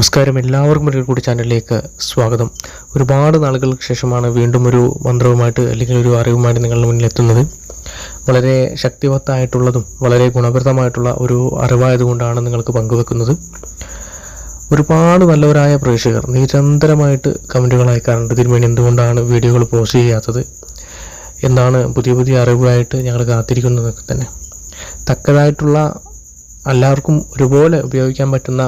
നമസ്കാരം. എല്ലാവർക്കും ഒരു കൂടി ചാനലിലേക്ക് സ്വാഗതം. ഒരുപാട് നാളുകൾക്ക് ശേഷമാണ് വീണ്ടും ഒരു മന്ത്രവുമായിട്ട് അല്ലെങ്കിൽ ഒരു അറിവുമായിട്ട് നിങ്ങളുടെ മുന്നിൽ എത്തുന്നത്. വളരെ ശക്തിവത്തായിട്ടുള്ളതും വളരെ ഗുണപ്രദമായിട്ടുള്ള ഒരു അറിവായതുകൊണ്ടാണ് നിങ്ങൾക്ക് പങ്കുവെക്കുന്നത്. ഒരുപാട് നല്ലവരായ പ്രേക്ഷകർ നിരന്തരമായിട്ട് കമന്റുകൾ അയക്കാറുണ്ട്. തിരുമേനി എന്തുകൊണ്ടാണ് വീഡിയോകൾ പോസ്റ്റ് ചെയ്യാത്തത്? എന്നാണ് പുതിയ പുതിയ അറിവുകളായിട്ട് ഞങ്ങൾ കാത്തിരിക്കുന്നതൊക്കെ തന്നെ. തക്കതായിട്ടുള്ള എല്ലാവർക്കും ഒരുപോലെ ഉപയോഗിക്കാൻ പറ്റുന്ന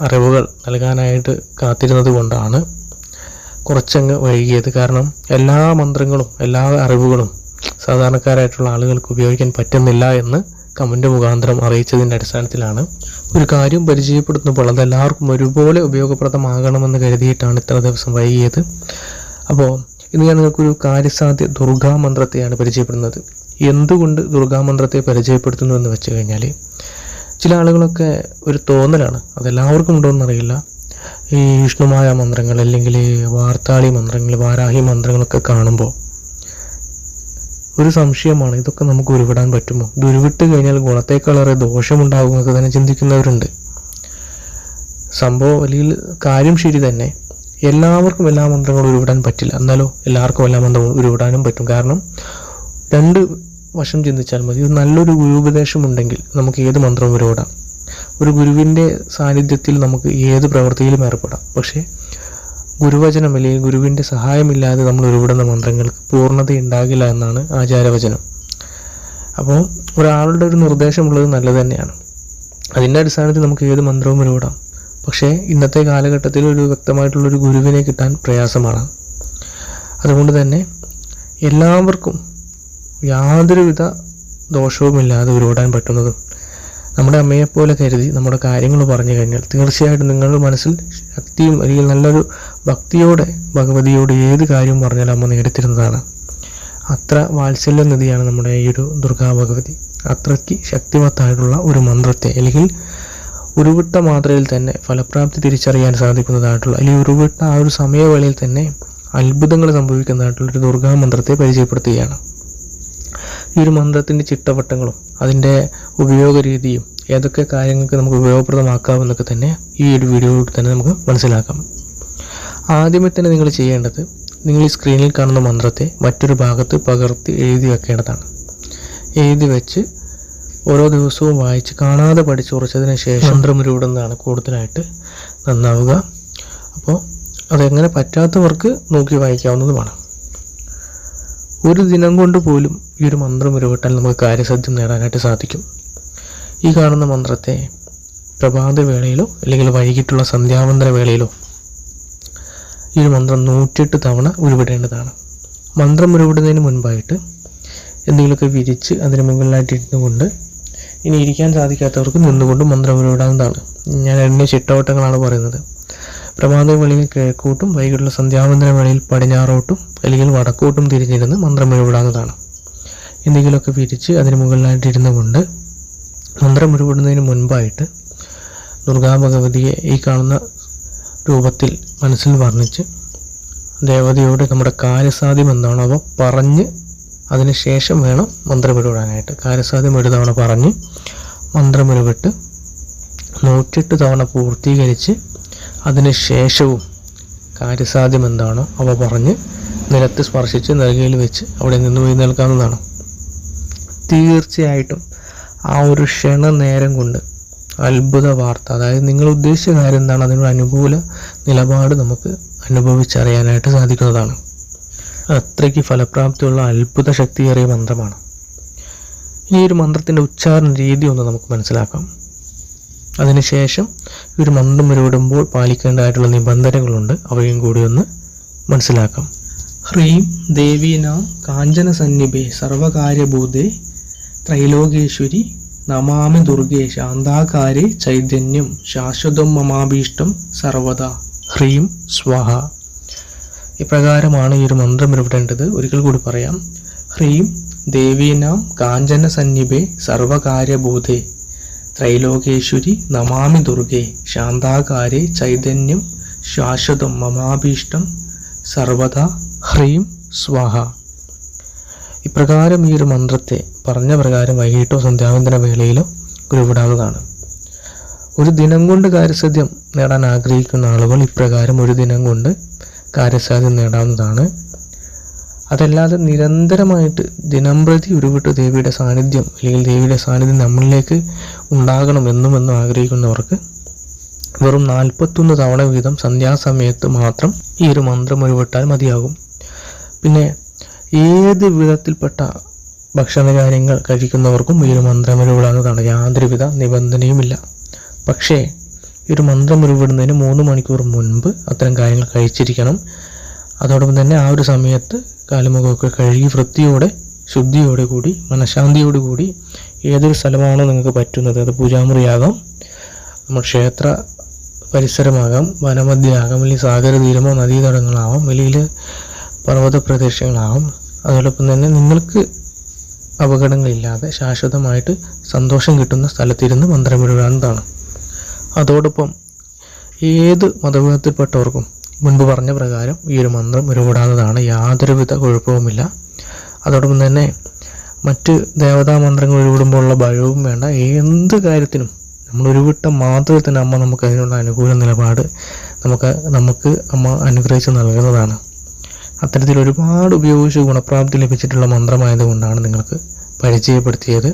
അറിവുകൾ നൽകാനായിട്ട് കാത്തിരുന്നത് കൊണ്ടാണ് കുറച്ചങ്ങ് വൈകിയത്. കാരണം എല്ലാ മന്ത്രങ്ങളും എല്ലാ അറിവുകളും സാധാരണക്കാരായിട്ടുള്ള ആളുകൾക്ക് ഉപയോഗിക്കാൻ പറ്റുന്നില്ല എന്ന് കമന്റ് മുഖാന്തരം അറിയിച്ചതിന്റെ അടിസ്ഥാനത്തിലാണ് ഒരു കാര്യം പരിചയപ്പെടുത്തുമ്പോൾ അത് എല്ലാവർക്കും ഒരുപോലെ ഉപയോഗപ്രദമാകണമെന്ന് കരുതിയിട്ടാണ് ഇത്ര ദിവസം വൈകിയത്. അപ്പോൾ ഇന്ന് ഞാൻ നിങ്ങൾക്കൊരു കാര്യസാധ്യ ദുർഗാ മന്ത്രത്തെയാണ് പരിചയപ്പെടുന്നത്. എന്തുകൊണ്ട് ദുർഗാ മന്ത്രത്തെ പരിചയപ്പെടുത്തുന്നു എന്ന് വെച്ച് കഴിഞ്ഞാൽ ചില ആളുകളൊക്കെ ഒരു തോന്നലാണ്. അതെല്ലാവർക്കും ഉണ്ടോയെന്നറിയില്ല ഈ വിഷ്ണുമായ മന്ത്രങ്ങൾ അല്ലെങ്കിൽ വാർത്താളി മന്ത്രങ്ങൾ വാരാഹി മന്ത്രങ്ങളൊക്കെ കാണുമ്പോൾ ഒരു സംശയമാണ് ഇതൊക്കെ നമുക്ക് ഉരുവിടാൻ പറ്റുമോ? ഇത് ഉരുവിട്ട് കഴിഞ്ഞാൽ ഗുണത്തേക്കാളേറെ ദോഷമുണ്ടാകുമെന്നൊക്കെ തന്നെ ചിന്തിക്കുന്നവരുണ്ട്. സംഭവം അല്ലെങ്കിൽ കാര്യം ശരി തന്നെ. എല്ലാവർക്കും എല്ലാ മന്ത്രങ്ങളും ഉരുവിടാൻ പറ്റില്ല. എന്നാലോ എല്ലാവർക്കും എല്ലാ മന്ത്രവും ഉരുവിടാനും പറ്റും. കാരണം രണ്ട് വശം ചിന്തിച്ചാൽ മതി. ഇത് നല്ലൊരു ഗുരുപദേശം ഉണ്ടെങ്കിൽ നമുക്ക് ഏത് മന്ത്രവും ഉരുവിടാം ഒരു ഗുരുവിന്റെ സാന്നിധ്യത്തിൽ നമുക്ക് ഏത് പ്രവൃത്തിയിലും ഏർപ്പെടാം. പക്ഷേ ഗുരുവചനം അല്ലെങ്കിൽ ഗുരുവിന്റെ സഹായമില്ലാതെ നമ്മൾ ഉരുവിടുന്ന മന്ത്രങ്ങൾക്ക് പൂർണത ഉണ്ടാകില്ല എന്നാണ് ആചാരവചനം. അപ്പോൾ ഒരാളുടെ ഒരു നിർദ്ദേശമുള്ളത് നല്ലത് തന്നെയാണ്. അതിന്റെ അടിസ്ഥാനത്തിൽ നമുക്ക് ഏത് മന്ത്രവും ഉരുവിടാം പക്ഷേ ഇന്നത്തെ കാലഘട്ടത്തിൽ ഒരു വ്യക്തമായിട്ടുള്ളൊരു ഗുരുവിനെ കിട്ടാൻ പ്രയാസമാണ്. അതുകൊണ്ട് തന്നെ എല്ലാവർക്കും യാതൊരുവിധ ദോഷവുമില്ലാതെ ഉരുവിടാൻ പറ്റുന്നതും നമ്മുടെ അമ്മയെപ്പോലെ കരുതി നമ്മുടെ കാര്യങ്ങൾ പറഞ്ഞു കഴിഞ്ഞാൽ തീർച്ചയായിട്ടും നിങ്ങളുടെ മനസ്സിൽ ശക്തിയും അല്ലെങ്കിൽ നല്ലൊരു ഭക്തിയോടെ ഭഗവതിയോട് ഏത് കാര്യവും പറഞ്ഞാൽ അമ്മ നേടിത്തരുന്നതാണ്. അത്ര വാത്സല്യ നിധിയാണ് നമ്മുടെ ഈ ഒരു ദുർഗാ ഭഗവതി. അത്രയ്ക്ക് ശക്തിമത്തായിട്ടുള്ള ഒരു മന്ത്രത്തെ അല്ലെങ്കിൽ ഉരുവിട്ട മാത്രയിൽ തന്നെ ഫലപ്രാപ്തി തിരിച്ചറിയാൻ സാധിക്കുന്നതായിട്ടുള്ള അല്ലെങ്കിൽ ഉരുവിട്ട ആ ഒരു സമയവേളയിൽ തന്നെ അത്ഭുതങ്ങൾ സംഭവിക്കുന്നതായിട്ടുള്ള ഒരു ദുർഗാ മന്ത്രത്തെ പരിചയപ്പെടുത്തുകയാണ്. ഈ ഒരു മന്ത്രത്തിന്റെ ചിട്ടവട്ടങ്ങളും അതിന്റെ ഉപയോഗ രീതിയും ഏതൊക്കെ കാര്യങ്ങൾക്ക് നമുക്ക് ഉപയോഗപ്രദമാക്കാമെന്നൊക്കെ തന്നെ ഈ ഒരു വീഡിയോയിലൂടെ തന്നെ നമുക്ക് മനസ്സിലാക്കാം. ആദ്യമേ തന്നെ നിങ്ങൾ ചെയ്യേണ്ടത് നിങ്ങൾ ഈ സ്ക്രീനിൽ കാണുന്ന മന്ത്രത്തെ മറ്റൊരു ഭാഗത്ത് പകർത്തി എഴുതി വെക്കേണ്ടതാണ്. എഴുതി വെച്ച് ഓരോ ദിവസവും വായിച്ച് കാണാതെ പഠിച്ചുറച്ചതിന് ശേഷം മന്ത്രം ഉരുവിടുന്നതാണ് കൂടുതലായിട്ട് നന്നാവുക. അപ്പോൾ അതെങ്ങനെ പറ്റാത്തവർക്ക് നോക്കി വായിക്കാവുന്നതുമാണ്. ഒരു ദിനം കൊണ്ട് പോലും ഈ ഒരു മന്ത്രം ഉരുവിട്ടാൽ നമുക്ക് കാര്യസാധ്യം നേടാനായിട്ട് സാധിക്കും. ഈ കാണുന്ന മന്ത്രത്തെ പ്രഭാത വേളയിലോ അല്ലെങ്കിൽ വൈകിട്ടുള്ള സന്ധ്യാവന്തര വേളയിലോ ഈ ഒരു മന്ത്രം നൂറ്റെട്ട് തവണ ഉരുവിടേണ്ടതാണ്. മന്ത്രം ഉരുവിടുന്നതിന് മുൻപായിട്ട് എന്തെങ്കിലുമൊക്കെ വിരിച്ച് അതിന് മുകളിലായിട്ട് ഇരുന്നുകൊണ്ട് ഇനി ഇരിക്കാൻ സാധിക്കാത്തവർക്ക് നിന്നുകൊണ്ട് മന്ത്രം ഉരുവിടാവുന്നതാണ്. ഞാൻ അതിന്റെ ചിട്ടവട്ടങ്ങളാണ് പറയുന്നത്. പ്രഭാത വേളയിൽ കിഴക്കോട്ടും വൈകിട്ടുള്ള സന്ധ്യാവന്തര വേളയിൽ പടിഞ്ഞാറോട്ടും അല്ലെങ്കിൽ വടക്കോട്ടും തിരിഞ്ഞിരുന്ന് മന്ത്രം ഉരുവിടാവുന്നതാണ് എന്തെങ്കിലുമൊക്കെ വിരിച്ച് അതിന് മുകളിലായിട്ട് ഇരുന്നു കൊണ്ട് മന്ത്രം ഉരുവിടുന്നതിന് മുൻപായിട്ട് ദുർഗാ ഭഗവതിയെ ഈ കാണുന്ന രൂപത്തിൽ മനസ്സിൽ വർണിച്ച് ദേവതയോട് നമ്മുടെ കാര്യസാധ്യം എന്താണോ അവ പറഞ്ഞ് അതിന് ശേഷം വേണം മന്ത്രം മന്ത്രമുരുവിടാനായിട്ട് കാര്യസാധ്യം ഒരു തവണ പറഞ്ഞ് മന്ത്രമുരുവിട്ട് നൂറ്റെട്ട് തവണ പൂർത്തീകരിച്ച് അതിന് ശേഷവും കാര്യസാധ്യം എന്താണോ അവ പറഞ്ഞ് നിലത്ത് സ്പർശിച്ച് നൽകിയിൽ വെച്ച് അവിടെ നിന്ന് പോയി നിൽക്കാവുന്നതാണ് തീർച്ചയായിട്ടും ആ ഒരു ക്ഷണ നേരം കൊണ്ട് അത്ഭുത വാർത്ത അതായത് നിങ്ങൾ ഉദ്ദേശിച്ച കാര്യം എന്താണ് അതിനുള്ള അനുകൂല നിലപാട് നമുക്ക് അനുഭവിച്ചറിയാനായിട്ട് സാധിക്കുന്നതാണ്. അത്രയ്ക്ക് ഫലപ്രാപ്തിയുള്ള അത്ഭുത ശക്തിയേറിയ മന്ത്രമാണ്. ഈ ഒരു മന്ത്രത്തിന്റെ ഉച്ചാരണ രീതി ഒന്ന് നമുക്ക് മനസ്സിലാക്കാം. അതിനുശേഷം ഇവർ മന്ത്രം ഉരുവിടുമ്പോൾ പാലിക്കേണ്ടതായിട്ടുള്ള നിബന്ധനകളുണ്ട്. അവയും കൂടി ഒന്ന് മനസ്സിലാക്കാം. ഹ്രീം ദേവീനാം കാഞ്ചന സന്നിഭേ സർവകാര്യഭൂതേ ത്രൈലോകേശ്വരി നമാമി ദുർഗേ ശാന്താകാരെ ചൈതന്യം ശാശ്വതം മമാഭീഷ്ടം സർവദ. ഹ്രീം സ്വാഹ. ഇപ്രകാരമാണ് ഈ ഒരു മന്ത്രം ഉരുവിടേണ്ടത് ഒരിക്കൽ കൂടി പറയാം. ഹ്രീം ദേവീനാം കാഞ്ചന സന്നിഭേ സർവകാര്യഭൂതേ ത്രൈലോകേശ്വരി നമാമി ദുർഗേ ശാന്താകാരെ ചൈതന്യം ശാശ്വതം മമാഭീഷ്ടം സർവത ഹ്രീം സ്വാഹ. ഇപ്രകാരം ഈ ഒരു മന്ത്രത്തെ പറഞ്ഞ പ്രകാരം വൈകിട്ടോ സന്ധ്യാവന്തന വേളയിലോ ഉരുവിടാവുന്നതാണ്. ഒരു ദിനം കൊണ്ട് കാര്യസാധ്യം നേടാൻ ആഗ്രഹിക്കുന്ന ആളുകൾ ഇപ്രകാരം ഒരു ദിനം കൊണ്ട് കാര്യസാധ്യം നേടാവുന്നതാണ്. അതല്ലാതെ നിരന്തരമായിട്ട് ദിനംപ്രതി ഉരുവിട്ട് ദേവിയുടെ സാന്നിധ്യം അല്ലെങ്കിൽ ദേവിയുടെ സാന്നിധ്യം നമ്മളിലേക്ക് ഉണ്ടാകണം എന്നും എന്നും ആഗ്രഹിക്കുന്നവർക്ക് വെറും നാൽപ്പത്തൊന്ന് തവണ വീതം സന്ധ്യാസമയത്ത് മാത്രം ഈ ഒരു മന്ത്രം ഉരുവിട്ടാൽ മതിയാകും. പിന്നെ ഏത് വിധത്തിൽപ്പെട്ട ഭക്ഷണകാര്യങ്ങൾ കഴിക്കുന്നവർക്കും ഈ ഒരു മന്ത്രം ഉരുവിടാവുന്നതാണ് യാതൊരുവിധ നിബന്ധനയുമില്ല. പക്ഷേ ഈ ഒരു മന്ത്രം ഉരുവിടുന്നതിന് മൂന്ന് മണിക്കൂർ മുൻപ് അത്തരം കാര്യങ്ങൾ കഴിച്ചിരിക്കണം. അതോടൊപ്പം തന്നെ ആ ഒരു സമയത്ത് കാലുമുഖമൊക്കെ കഴുകി വൃത്തിയോടെ ശുദ്ധിയോടെ കൂടി മനഃശാന്തിയോടു കൂടി ഏതൊരു സ്ഥലമാണോ നിങ്ങൾക്ക് പറ്റുന്നത്? അത് പൂജാമുറിയാകാം നമ്മൾ ക്ഷേത്ര പരിസരമാകാം വനമധ്യയാകാം അല്ലെങ്കിൽ സാഗര തീരമോ നദീതടങ്ങളാവാം അല്ലെങ്കിൽ പർവത പ്രദേശങ്ങളാവാം അതോടൊപ്പം തന്നെ നിങ്ങൾക്ക് അപകടങ്ങളില്ലാതെ ശാശ്വതമായിട്ട് സന്തോഷം കിട്ടുന്ന സ്ഥലത്തിരുന്ന് മന്ത്രമിടുവാവുന്നതാണ് അതോടൊപ്പം ഏത് മതവിധത്തിൽപ്പെട്ടവർക്കും മുൻപ് പറഞ്ഞ പ്രകാരം ഈ ഒരു മന്ത്രം ഉരുവിടാത്തതാണ്. യാതൊരുവിധ കുഴപ്പവുമില്ല. അതോടൊപ്പം തന്നെ മറ്റ് ദേവതാ മന്ത്രങ്ങൾ ഉരുവിടുമ്പോഴുള്ള ഭയവും വേണ്ട. എന്ത് കാര്യത്തിനും നമ്മൾ ഉരുവിട്ട മാത്രമേ തന്നെ അമ്മ നമുക്ക് അതിനുള്ള അനുകൂല നിലപാട് നമുക്ക് നമുക്ക് അമ്മ അനുഗ്രഹിച്ച് നൽകുന്നതാണ്. അത്തരത്തിൽ ഒരുപാട് ഉപയോഗിച്ച് ഗുണപ്രാപ്തി ലഭിച്ചിട്ടുള്ള മന്ത്രമായതുകൊണ്ടാണ് നിങ്ങൾക്ക് പരിചയപ്പെടുത്തിയത്.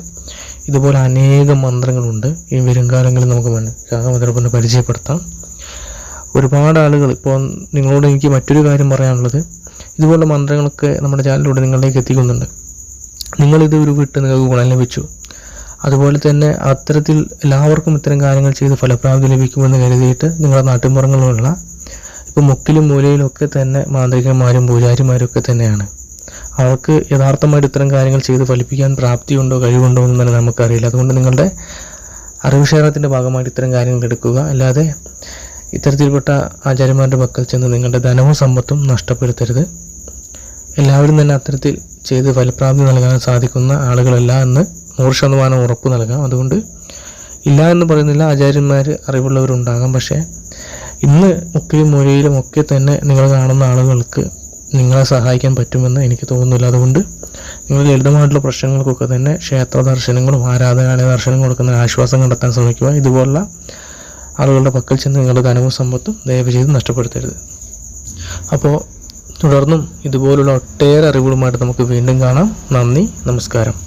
ഇതുപോലെ അനേകം മന്ത്രങ്ങളുണ്ട്. ഈ വരുംകാലങ്ങളിൽ നമുക്ക് തന്നെ പരിചയപ്പെടുത്താം. ഒരുപാട് ആളുകൾ ഇപ്പോൾ നിങ്ങളോട് എനിക്ക് മറ്റൊരു കാര്യം പറയാനുള്ളത്. ഇതുപോലെ മന്ത്രങ്ങളൊക്കെ നമ്മുടെ ചാനലിലൂടെ നിങ്ങളിലേക്ക് എത്തിക്കുന്നുണ്ട്. നിങ്ങളിത് ഒരു വിട്ട് നിങ്ങൾക്ക് ഗുണം ലഭിച്ചു. അതുപോലെ തന്നെ അത്തരത്തിൽ എല്ലാവർക്കും ഇത്തരം കാര്യങ്ങൾ ചെയ്ത് ഫലപ്രാപ്തി ലഭിക്കുമെന്ന് കരുതിയിട്ട് നിങ്ങളുടെ നാട്ടിൻപുറങ്ങളിലുള്ള ഇപ്പോൾ മുക്കിലും മൂലയിലൊക്കെ തന്നെ മാന്ത്രികന്മാരും പൂജാരിമാരും ഒക്കെ തന്നെയാണ്. അവർക്ക് യഥാർത്ഥമായിട്ട് ഇത്തരം കാര്യങ്ങൾ ചെയ്ത് ഫലിപ്പിക്കാൻ പ്രാപ്തിയുണ്ടോ കഴിവുണ്ടോ എന്ന് തന്നെ നമുക്കറിയില്ല. അതുകൊണ്ട് നിങ്ങളുടെ അറിവ് ക്ഷേത്രത്തിന്റെ ഭാഗമായിട്ട് ഇത്തരം കാര്യങ്ങൾ എടുക്കുക. അല്ലാതെ ഇത്തരത്തിൽപ്പെട്ട ആചാര്യന്മാരുടെ പക്കൽ ചെന്ന് നിങ്ങളുടെ ധനവും സമ്പത്തും നഷ്ടപ്പെടുത്തരുത്. എല്ലാവരും തന്നെ അത്തരത്തിൽ ചെയ്ത് ഫലപ്രാപ്തി നൽകാൻ സാധിക്കുന്ന ആളുകളല്ല എന്ന് നൂറ് ശതമാനം ഉറപ്പ് നൽകാം. അതുകൊണ്ട് ഇല്ല എന്ന് പറയുന്നില്ല ആചാര്യന്മാർ അറിവുള്ളവരുണ്ടാകാം. പക്ഷേ ഇന്ന് മുക്കിലും മൂലയിലും ഒക്കെ തന്നെ നിങ്ങൾ കാണുന്ന ആളുകൾക്ക് നിങ്ങളെ സഹായിക്കാൻ പറ്റുമെന്ന് എനിക്ക് തോന്നുന്നില്ല. അതുകൊണ്ട് നിങ്ങൾ ലളിതമായിട്ടുള്ള പ്രശ്നങ്ങൾക്കൊക്കെ തന്നെ ക്ഷേത്ര ദർശനങ്ങളും ആരാധനാലയ ദർശനങ്ങളും കൊടുക്കുന്ന ആശ്വാസം കണ്ടെത്താൻ ശ്രമിക്കുക. ഇതുപോലുള്ള ആളുകളുടെ പക്കൽ ചെന്ന് നിങ്ങളുടെ ധനവും സമ്പത്തും ദയവ് ചെയ്ത് നഷ്ടപ്പെടുത്തരുത്. അപ്പോൾ തുടർന്നും ഇതുപോലുള്ള ഒട്ടേറെ അറിവുകളുമായിട്ട് നമുക്ക് വീണ്ടും കാണാം. നന്ദി നമസ്കാരം.